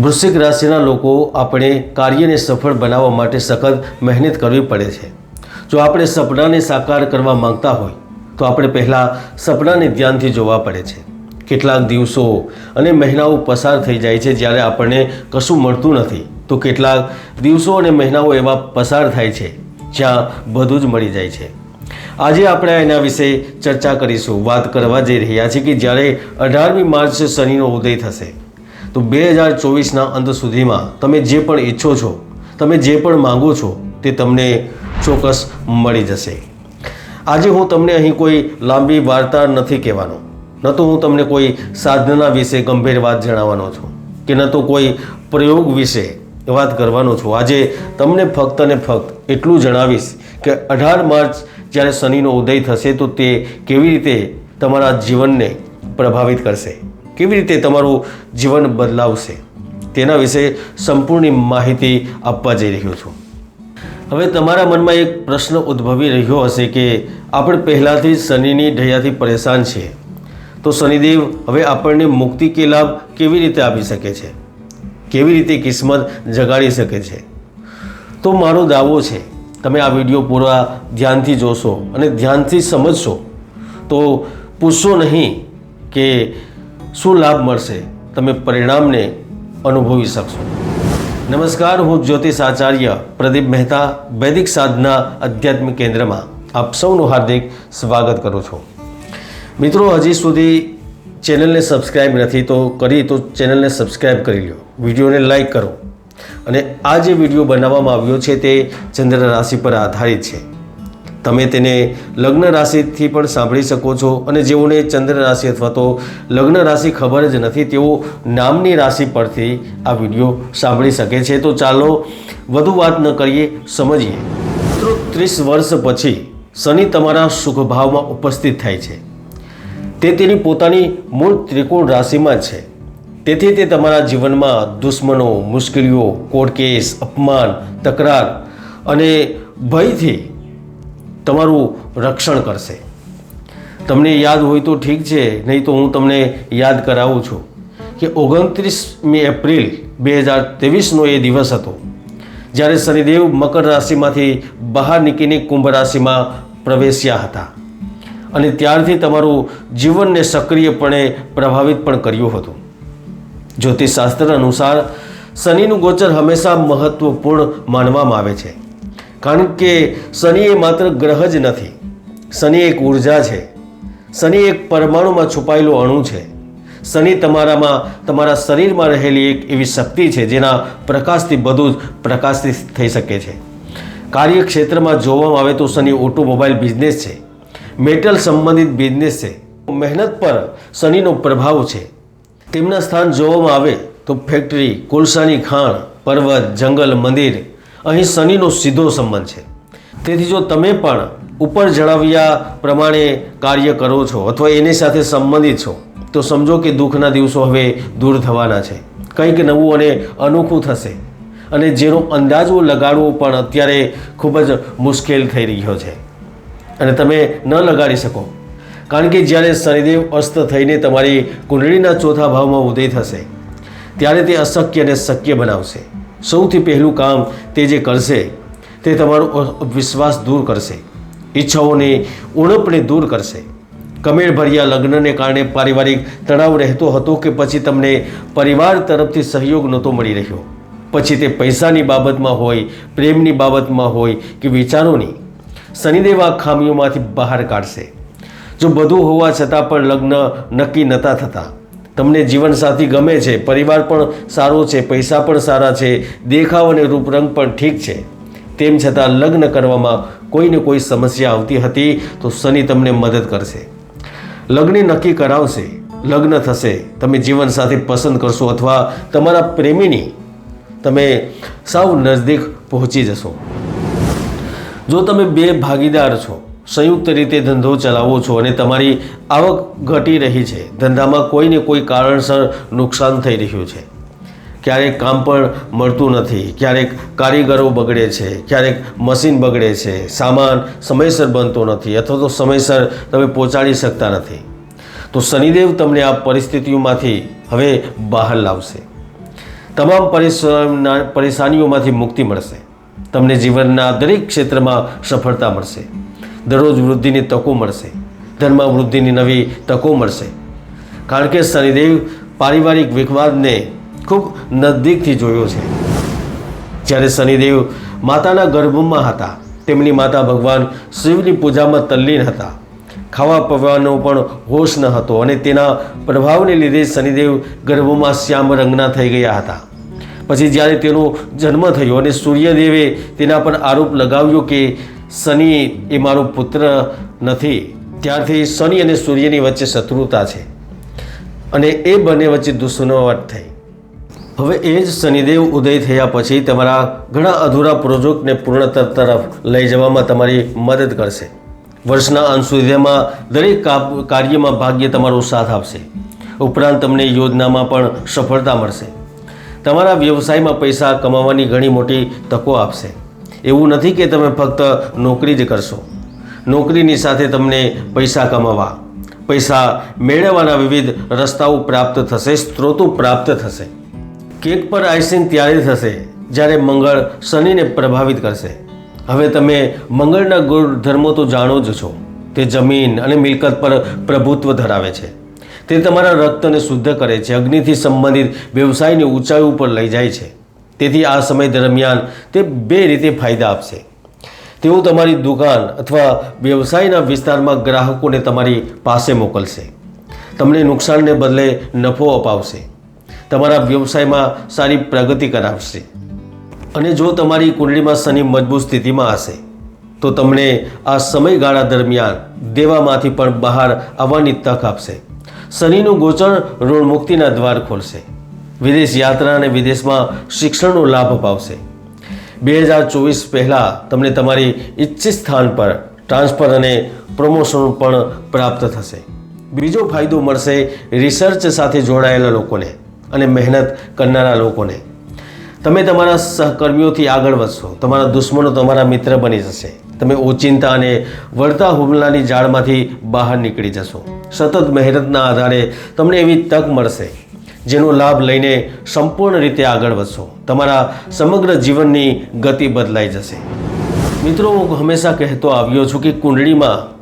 વૃશ્ચિક રાશિના લોકો આપણે કાર્યને સફળ બનાવવા માટે સખત મહેનત કરવી પડે છે. જો આપણે સપનાને સાકાર કરવા માંગતા હોય, તો આપણે પહેલાં સપનાને ધ્યાનથી જોવા પડે છે. કેટલાક દિવસો અને મહિનાઓ પસાર થઈ જાય છે જ્યારે આપણને કશું મળતું નથી, તો કેટલાક દિવસો અને મહિનાઓ એવા પસાર થાય છે, જ્યાં બધું જ મળી જાય છે. આજે આપણે એના વિશે ચર્ચા કરીશું. વાત કરવા જઈ રહ્યા છીએ કે જ્યારે અઢારમી માર્ચ શનિનો ઉદય થશે તો બે હજાર ચોવીસના અંત સુધીમાં તમે જે પણ ઈચ્છો છો, તમે જે પણ માંગો છો, તે તમને ચોક્કસ મળી જશે. આજે હું તમને અહીં કોઈ લાંબી વાર્તા નથી કહેવાનો. ન તો હું તમને કોઈ સાધના વિશે ગંભીર વાત જણાવવાનો છું કે ન તો કોઈ પ્રયોગ વિશે વાત કરવાનો છું. આજે તમને ફક્ત ને ફક્ત એટલું જણાવીશ કે અઢાર માર્ચ જ્યારે શનિનો ઉદય થશે તો તે કેવી રીતે તમારા જીવનને પ્રભાવિત કરશે. કેવી રીતે તમારું જીવન બદલાવશે તેના વિશે સંપૂર્ણ માહિતી આપવા જઈ રહ્યો છું. હવે તમારા મનમાં એક પ્રશ્ન ઉદ્ભવી રહ્યો હશે કે આપણે પહેલાંથી શનિની ઢૈયાથી પરેશાન છીએ. તો શનિદેવ, હવે આપણને મુક્તિ કે લાભ કેવી રીતે આપી શકે છે? કેવી રીતે કિસ્મત જગાડી શકે છે? તો મારો દાવો છે, તમે આ વીડિયો પૂરા ધ્યાનથી જોશો અને ધ્યાનથી સમજશો. તો પૂછશો નહીં કે શું લાભ મળશે? તમે પરિણામને અનુભવી શકશો. નમસ્કાર, હું જ્યોતિષ આચાર્ય પ્રદીપ મહેતા, વૈદિક સાધના આધ્યાત્મિક કેન્દ્રમાં આપ સૌનું હાર્દિક સ્વાગત કરું છું. મિત્રો, હજી સુધી ચેનલને સબસ્ક્રાઈબ નથી તો કરી તો ચેનલને સબસ્ક્રાઈબ કરી લો વિડીયોને લાઈક કરો અને આ જે વીડિયો બનાવવામાં આવ્યો છે તે ચંદ્ર રાશિ પર આધારિત છે. તમે તેને લગ્ન રાશિથી પણ સાંભળી શકો છો અને જેઓને ચંદ્ર રાશિ અથવા તો લગ્ન રાશિ ખબર જ નથી, તેઓ નામની રાશિ પરથી આ વીડિયો સાંભળી શકે છે. તો ચાલો વધુ વાત ન કરીએ, સમજીએ. મિત્રો, ત્રીસ વર્ષ પછી શનિ તમારા સુખભાવમાં ઉપસ્થિત થાય છે. તે તેની પોતાની મૂળ ત્રિકોણ રાશિમાં છે. તેથી તે તમારા જીવનમાં દુશ્મનો, મુશ્કેલીઓ કોર્ટ કેસ અપમાન, તકરાર અને ભયથી તમારું રક્ષણ કરશે. તમને યાદ હોય તો ઠીક છે, નહીં તો હું તમને યાદ કરાવું છું કે ઓગણત્રીસમી એપ્રિલ બે હજાર ત્રેવીસનો એ દિવસ હતો. જ્યારે શનિદેવ મકર રાશિમાંથી બહાર નીકળીને કુંભ રાશિમાં પ્રવેશ્યા હતા. અને ત્યારથી તમારું જીવનને સક્રિયપણે પ્રભાવિત પણ કર્યું હતું. જ્યોતિષશાસ્ત્ર અનુસાર શનિનું ગોચર હંમેશા મહત્વપૂર્ણ માનવામાં આવે છે. કારણ કે શનિ એ માત્ર ગ્રહ જ નથી. શનિ એક ઊર્જા છે. શનિ એક પરમાણુમાં છુપાયેલું અણુ છે. શનિ તમારામાં, તમારા શરીરમાં રહેલી એક એવી શક્તિ છે જેના પ્રકાશથી બધું જ પ્રકાશિત થઈ શકે છે. કાર્યક્ષેત્રમાં જોવામાં આવે તો શનિ ઓટોમોબાઈલ બિઝનેસ છે. મેટલ સંબંધિત બિઝનેસ છે. મહેનત પર શનિનો પ્રભાવ છે. તેમના સ્થાન જોવામાં આવે તો ફેક્ટરી, કોલસાની ખાણ, પર્વત, જંગલ, મંદિર અહીં શનિનો સીધો સંબંધ છે. તેથી જો તમે પણ ઉપર જણાવ્યા પ્રમાણે કાર્ય કરો છો અથવા એની સાથે સંબંધિત છો, તો સમજો કે દુઃખના દિવસો હવે દૂર થવાના છે. કંઈક નવું અને અનોખું થશે. અને જેનો અંદાજો લગાડવો પણ અત્યારે ખૂબ જ મુશ્કેલ થઈ રહ્યો છે. અને તમે ન લગાડી શકો. કારણ કે જ્યારે શનિદેવ અસ્ત થઈને તમારી કુંડળીના ચોથા ભાવમાં ઉદય થશે, ત્યારે તે અશક્ય અને શક્ય બનાવશે. સૌથી પહેલું કામ તે જે કરશે તે તમારો વિશ્વાસ દૂર કરશે. ઈચ્છાઓને ઉણપને દૂર કરશે. કમેળભર્યા લગ્નને કારણે પારિવારિક તણાવ રહેતો હતો કે પછી તમને પરિવાર તરફથી સહયોગ નહોતો મળી રહ્યો. પછી તે પૈસાની બાબતમાં હોય, પ્રેમની બાબતમાં હોય કે વિચારોની, શનિદેવ આ ખામીઓમાંથી બહાર કાઢશે. જો બધું હોવા છતાં પણ લગ્ન નક્કી નહોતા થતા. તમને જીવનસાથી ગમે છે, પરિવાર પણ સારો છે, પૈસા પણ સારા છે, દેખાવ અને રૂપરંગ પણ ઠીક છે. તેમ છતાં લગ્ન કરવામાં કોઈને કોઈ સમસ્યા આવતી હતી તો શનિ તમને મદદ કરશે. લગ્ન નક્કી કરાવશે, લગ્ન થશે. તમે જીવનસાથી પસંદ કરશો અથવા તમારા પ્રેમીની તમે સાવ નજદીક પહોંચી જશો. જો તમે બે ભાગીદાર છો સંયુક્ત રીતે ધંધો ચલાવો છો અને તમારી આવક ઘટી રહી છે. ધંધામાં કોઈને કોઈ કારણસર નુકસાન થઈ રહ્યું છે. ક્યારેક કામ પણ મળતું નથી, ક્યારેક કારીગરો બગડે છે, ક્યારેક મશીન બગડે છે, સામાન સમયસર બનતો નથી અથવા તો સમયસર તમે પહોંચાડી શકતા નથી. તો શનિદેવ તમને આ પરિસ્થિતિઓમાંથી હવે બહાર લાવશે. તમામ પરેશાનીઓમાંથી મુક્તિ મળશે. તમને જીવનના દરેક ક્ષેત્રમાં સફળતા મળશે. દરરોજ વૃદ્ધિની તકો મળશે. ધનમાં વૃદ્ધિની નવી તકો મળશે. કારણ કે શનિદેવ પારિવારિક વિવાદને ખૂબ નજદીકથી જોયો છે. જ્યારે શનિદેવ માતાના ગર્ભમાં હતા, તેમની માતા ભગવાન શિવની પૂજામાં તલ્લીન હતા. ખાવા પીવાનો પણ હોશ ન હતો અને તેના પ્રભાવને લીધે શનિદેવ ગર્ભમાં શ્યામ રંગના થઈ ગયા હતા. પછી જ્યારે તેનો જન્મ થયો અને સૂર્યદેવે તેના પર આરોપ લગાવ્યો કે શનિ એ મારો પુત્ર નથી. ત્યારથી શનિ અને સૂર્યની વચ્ચે શત્રુતા છે. અને એ બંને વચ્ચે દુશ્મનાવટ થઈ. હવે એ જ શનિદેવ ઉદય થયા પછી તમારા ઘણા અધૂરા પ્રોજેક્ટને પૂર્ણતર તરફ લઈ જવામાં તમારી મદદ કરશે. વર્ષના અંત સુધીમાં દરેક કાર્યમાં ભાગ્ય તમારો સાથ આપશે. ઉપરાંત તમને યોજનામાં પણ સફળતા મળશે. તમારા વ્યવસાયમાં પૈસા કમાવાની ઘણી મોટી તકો આપશે. એવું નથી કે તમે ફક્ત નોકરી જ કરશો. નોકરીની સાથે તમને પૈસા કમાવા, પૈસા મેળવવાના વિવિધ રસ્તાઓ પ્રાપ્ત થશે, સ્ત્રોતો પ્રાપ્ત થશે. કેક પર આઈસિંગ ત્યારે થશે જ્યારે મંગળ શનિને પ્રભાવિત કરશે. હવે તમે મંગળના ગુણધર્મો તો જાણો જ છો. તે જમીન અને મિલકત પર પ્રભુત્વ ધરાવે છે. તે તમારા રક્તને શુદ્ધ કરે છે. અગ્નિથી સંબંધિત વ્યવસાયને ઊંચાઈ ઉપર લઈ જાય છે. તેથી આ સમય દરમિયાન તે બે રીતે ફાયદા આપશે. તેઓ તમારી દુકાન અથવા વ્યવસાયના વિસ્તારમાં ગ્રાહકોને તમારી પાસે મોકલશે. તમને નુકસાનને બદલે નફો અપાવશે. તમારા વ્યવસાયમાં સારી પ્રગતિ કરાવશે. અને જો તમારી કુંડળીમાં શનિ મજબૂત સ્થિતિમાં હશે, તો તમને આ સમયગાળા દરમિયાન દેવામાંથી પણ બહાર આવવાની તક આપશે. શનિનું ગોચર ઋણમુક્તિના દ્વાર ખોલશે. વિદેશ યાત્રા અને વિદેશમાં શિક્ષણનો લાભ અપાવશે. બે હજાર ચોવીસ પહેલાં તમને તમારી ઈચ્છિત સ્થાન પર ટ્રાન્સફર અને પ્રમોશન પણ પ્રાપ્ત થશે. બીજો ફાયદો મળશે રિસર્ચ સાથે જોડાયેલા લોકોને અને મહેનત કરનારા લોકોને. તમે તમારા સહકર્મીઓથી આગળ વધશો, તમારા દુશ્મનો તમારા મિત્ર બની જશે, તમે ઓચિંતા અને વળતા હુમલાની જાળમાંથી બહાર નીકળી જશો. સતત મહેનતના આધારે તમને એવી તક મળશે. જેનો લાભ લઈને સંપૂર્ણ રીતે આગળ વધશો. તમારા સમગ્ર જીવનની ગતિ બદલાઈ જશે. મિત્રો, હું હંમેશા કહેતો આવ્યો છું કે કુંડળીમાં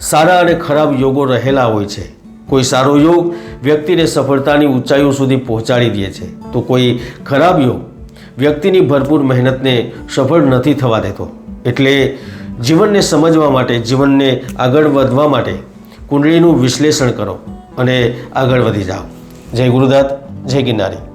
સારા અને ખરાબ યોગો રહેલા હોય છે. કોઈ સારો યોગ વ્યક્તિને સફળતાની ઊંચાઈઓ સુધી પહોંચાડી દે છે. તો કોઈ ખરાબ યોગ વ્યક્તિની ભરપૂર મહેનતને સફળ નથી થવા દેતો. એટલે જીવનને સમજવા માટે, જીવનને આગળ વધવા માટે કુંડળીનું વિશ્લેષણ કરો અને આગળ વધી જાઓ. જય ગુરુદાત જય ગિરનારી.